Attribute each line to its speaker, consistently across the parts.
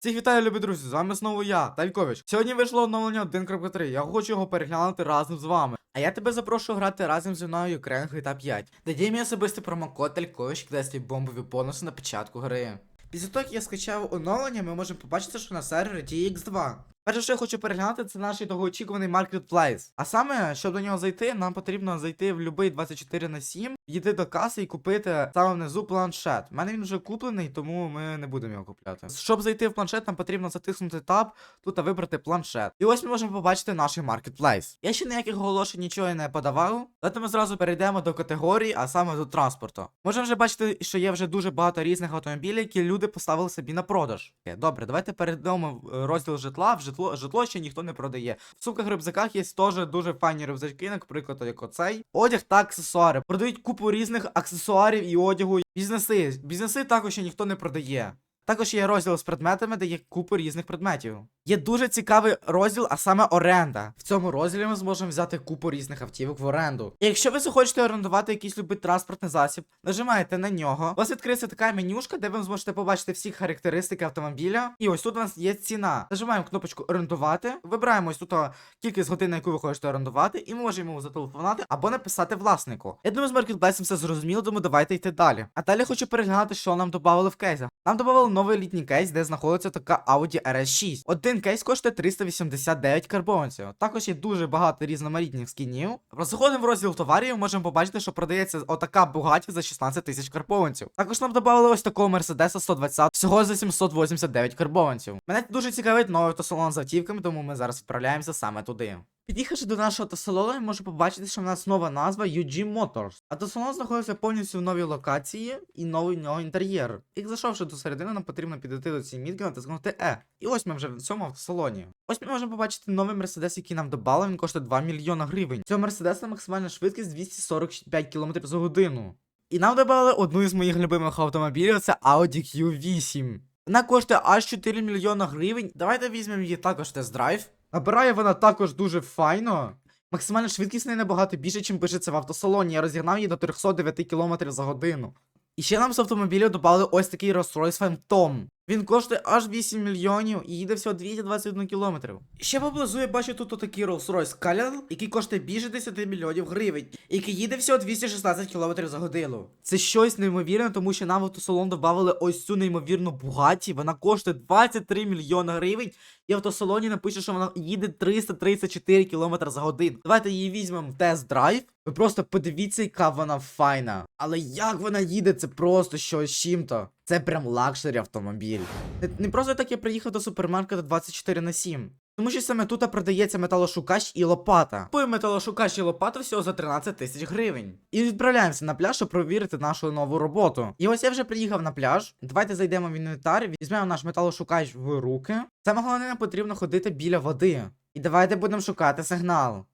Speaker 1: Всіх вітаю, любі друзі! З вами знову я, Талькович. Сьогодні вийшло оновлення 1.3. Я хочу його переглянути разом з вами. А я тебе запрошую грати разом зі мною Ukraine GTA 5. Дадій мій особистий промокод Талькович, де дасть бомбові бонуси на початку гри. Після того, як я скачав оновлення, ми можемо побачити, що на сервері DX2. Перше, що я хочу переглянути, це наш довгоочікуваний Marketplace. А саме, щоб до нього зайти, нам потрібно зайти в будь-який 24 на 7, йти до каси і купити саме внизу планшет. У мене він вже куплений, тому ми не будемо його купляти. Щоб зайти в планшет, нам потрібно затиснути таб, тут та вибрати планшет. І ось ми можемо побачити наш Marketplace. Я ще ніяких оголошень нічого не подавав. Давайте ми зразу перейдемо до категорії, а саме до транспорту. Можемо вже бачити, що є вже дуже багато різних автомобілів, які люди поставили собі на продаж. Добре, давайте перейдемо в е, розділ житла. В житло житло ще ніхто не продає. В сумках рюкзаках є теж дуже файні рюкзаки, наприклад, як оцей. Одяг та аксесуари. Продають купу різних аксесуарів і одягу. Бізнеси. Бізнеси також ще ніхто не продає. Також є розділ з предметами, де є купа різних предметів. Є дуже цікавий розділ, а саме оренда. В цьому розділі ми зможемо взяти купу різних автівок в оренду. І якщо ви захочете орендувати якийсь любий транспортний засіб, нажимаєте на нього. У вас відкриється така менюшка, де ви зможете побачити всі характеристики автомобіля. І ось тут у нас є ціна. Нажимаємо кнопочку орендувати. Вибираємо ось тут кількість годин, на яку ви хочете орендувати, і ми можемо йому зателефонувати або написати власнику. Я думаю, з маркетплейсом все зрозуміло, тому давайте йти далі. А далі хочу переглянути, що нам додали в кейсах. Нам додали новий літній кейс, де знаходиться така Audi RS6. Один кейс коштує 389 карбованців. Також є дуже багато різноманітних скінів. Заходимо в розділ товарів, можемо побачити, що продається отака Bugatti за 16 тисяч карбованців. Також нам додали ось такого Мерседеса 120 всього за 789 карбованців. Мене дуже цікавить новий автосалон з автівками, тому ми зараз відправляємося саме туди. Під'їхавши до нашого автосалону, я можу побачити, що в нас нова назва UG Motors. Автосалон знаходиться повністю в новій локації і новий в нього інтер'єр. І зайшовши до середини, нам потрібно підійти до цієї мітки, натиснути E. І ось ми вже в цьому автосалоні. Ось ми можемо побачити новий Мерседес, який нам додали, він коштує 2 мільйона гривень. Цього Мерседеса максимальна швидкість 245 км за годину. І нам додали одну із моїх любимих автомобілів, це Audi Q8. Вона коштує аж 4 мільйона гривень. Давайте візьмемо її також тест-драйв. Набирає вона також дуже файно. Максимальна швидкість не набагато більше, ніж пишеться в автосалоні. Я розігнав її до 309 км за годину. І ще нам з автомобіля додали ось такий Rolls-Royce Phantom. Він коштує аж 8 мільйонів і їде всього 221 км. Ще поблизу я бачу тут отакий Rolls-Royce Cullinan, який коштує більше 10 мільйонів гривень, який їде всього 216 км за годину. Це щось неймовірне, тому що нам в автосалон додали ось цю неймовірну Bugatti, вона коштує 23 мільйони гривень, і в автосалоні напише, що вона їде 334 км за годину. Давайте її візьмемо в тест-драйв. Ви просто подивіться, яка вона файна. Але як вона їде, це просто щось чим-то. Це прям лакшері автомобіль. Не, не просто так я приїхав до супермаркету 24 на 7. Тому що саме тут продається металошукач і лопата. Купую металошукач і лопату всього за 13 тисяч гривень. І відправляємося на пляж, щоб провірити нашу нову роботу. І ось я вже приїхав на пляж. Давайте зайдемо в інвентар, візьмемо наш металошукач в руки. Саме головне, нам потрібно ходити біля води. І давайте будемо шукати сигнал.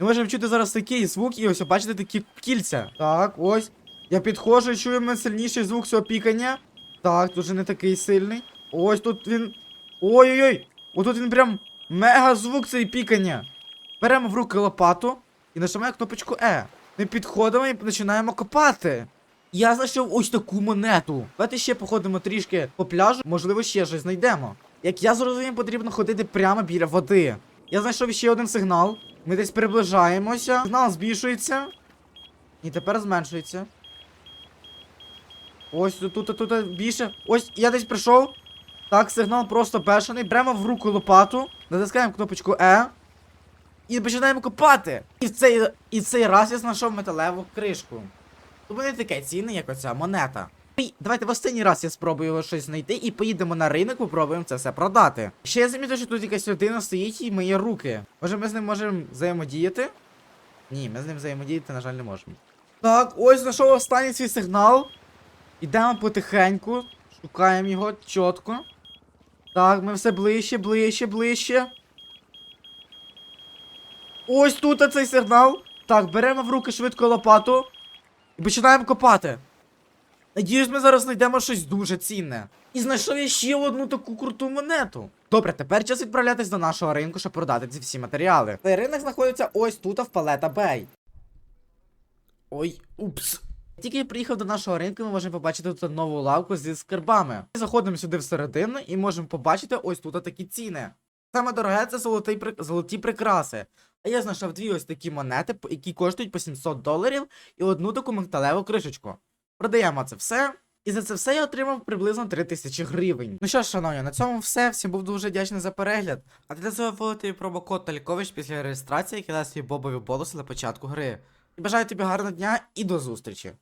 Speaker 1: Ми можемо чути зараз такий звук, і ось бачите такі кільця. Так, ось. Я підходжу і чуємо сильніший звук цього пікання. Так, тут же не такий сильний. Ось тут він. Ой-ой-ой! Отут він прям мега звук цей пікання. Беремо в руки лопату і нажимаємо кнопочку Е. Ми підходимо і починаємо копати. Я знайшов ось таку монету. Давайте ще походимо трішки по пляжу, можливо, ще щось знайдемо. Як я зрозумів, потрібно ходити прямо біля води. Я знайшов ще один сигнал. Ми десь приближаємося. Сигнал збільшується. І тепер зменшується. Ось тут, тут, тут більше. Ось, я десь прийшов. Так, сигнал просто бешений. Беремо в руку лопату, натискаємо кнопочку Е. І починаємо копати. І в цей, і в цей раз я знайшов металеву кришку. Тому не таке цінне, як оця монета. Давайте в останній раз я спробую щось знайти і поїдемо на ринок, попробуємо це все продати. Ще я замітив, що тут якась людина стоїть і миє руки. Може ми з ним можемо взаємодіяти? Ні, ми з ним взаємодіяти, на жаль, не можемо. Так, ось знайшов останній свій сигнал. Ідемо потихеньку. Шукаємо його чітко. Так, ми все ближче, ближче, ближче. Ось тут цей сигнал. Так, беремо в руки швидко лопату і починаємо копати. Надіюсь, ми зараз знайдемо щось дуже цінне. І знайшов я ще одну таку круту монету. Добре, тепер час відправлятись до нашого ринку, щоб продати ці всі матеріали. Цей ринок знаходиться ось тут, в Палета Бей. Ой, упс. Тільки я приїхав до нашого ринку, ми можемо побачити тут нову лавку зі скарбами. Ми заходимо сюди всередину і можемо побачити ось тут такі ціни. Саме дороге це золотий, золоті прикраси. А я знайшов дві ось такі монети, які коштують по 700 доларів, і одну таку мигдалеву кришечку. Продаємо це все. І за це все я отримав приблизно 3000 гривень. Ну що ж, шановні, на цьому все. Всім був дуже вдячний за перегляд. А ти заводити промокод Талькович після реєстрації, який дасть свій бобові бонуси на початку гри. Бажаю тобі гарного дня і до зустрічі!